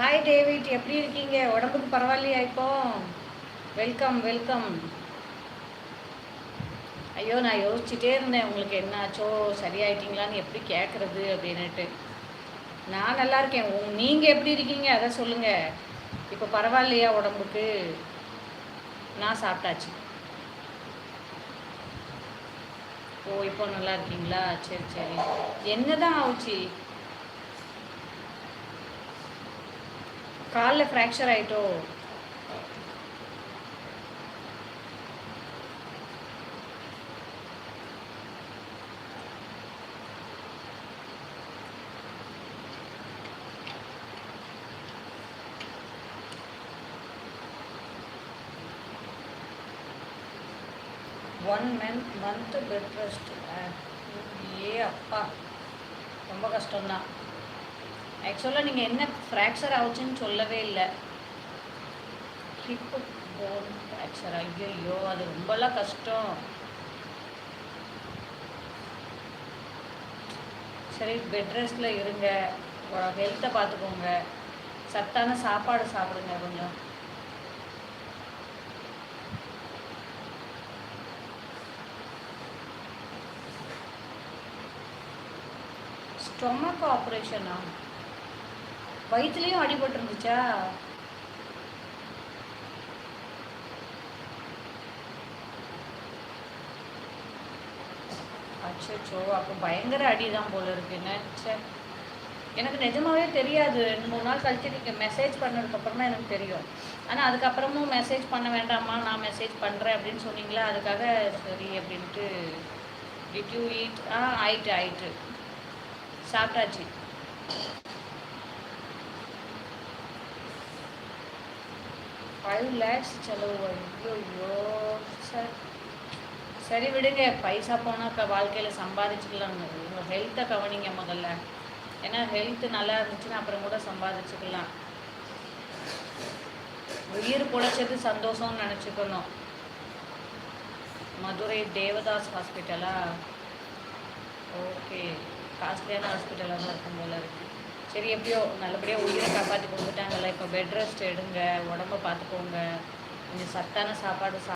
Hi David எப்படி இருக்கீங்க? உடம்புக்கு பரவாயில்லையா இப்போ? வெல்கம் வெல்கம் ஐயோ நான் யோசிச்சுட்டே இருந்தேன். உங்களுக்கு என்னாச்சோ? சரியாயிட்டீங்களான்னு எப்படி கேட்குறது அப்படின்னுட்டு. நான் நல்லா இருக்கேன். உங் நீங்கள் எப்படி இருக்கீங்க? அதை சொல்லுங்கள் இப்போ பரவாயில்லையா உடம்புக்கு? நான் சாப்பிட்டாச்சு. ஓ இப்போ நல்லா இருக்கீங்களா? சரி சரி. என்ன தான் ஆச்சு காலில் fracture ஆயிட்டோ one month month bed rest ஏ அப்பா ரொம்ப கஷ்டம்தான் ஆக்சுவலாக நீங்கள் என்ன ஃப்ராக்சர் ஆகுச்சுன்னு சொல்லவே இல்லை. ஹிப்பு போன் ஃப்ராக்சர் ஐயோ அது ரொம்பலாம் கஷ்டம். சரி பெட் ரெஸ்ட்டில் இருங்க. ஹெல்த்தை பார்த்துக்கோங்க சத்தான சாப்பாடு சாப்பிடுங்க கொஞ்சம். ஸ்டொமக் ஆப்ரேஷனா வயிற்றுலேயும் அடிபட்டு இருந்துச்சா அச்சோ அப்போ பயங்கர அடி தான் போல இருக்குன்னு சே எனக்கு நிஜமாவே தெரியாது. ரெண்டு மூணு நாள் கழிச்சு நீங்கள் மெசேஜ் பண்ணதுக்கப்புறம் தான் எனக்கு தெரியும். ஆனால் அதுக்கப்புறமும் மெசேஜ் பண்ண வேண்டாமா? நான் மெசேஜ் பண்ணுறேன் அப்படின்னு சொன்னீங்களா? அதுக்காக சரி அப்படின்ட்டு டிட் யூ ஈட் ஆ ஆயிட்டு ஆயிட்டு. சாப்பிட்டாச்சு. ஃபைவ் லேக்ஸ் செலவு ஐயோ சார். சரி விடுங்க. பைசா போனால் வாழ்க்கையில் சம்பாதிச்சுக்கலாங்க. உங்கள் ஹெல்த்தை கவனிங்க முதல்ல. ஏன்னா ஹெல்த் நல்லா இருந்துச்சுன்னா அப்புறம் கூட சம்பாதிச்சுக்கலாம். உயிர் பொழைச்சது சந்தோஷம்னு நினச்சிக்கணும். மதுரை தேவதாஸ் ஹாஸ்பிட்டலா ஓகே. காஸ்ட்லியான ஹாஸ்பிட்டலாக தான் இருக்கும் போல இருக்குது சரி எப்படியோ நல்லபடியாக உயிரை காப்பாற்றி கொடுத்துட்டாங்கல்ல. இப்போ பெட் ரெஸ்ட் எடுங்க உடம்ப பார்த்துக்கோங்க. கொஞ்சம் சத்தான சாப்பாடு சா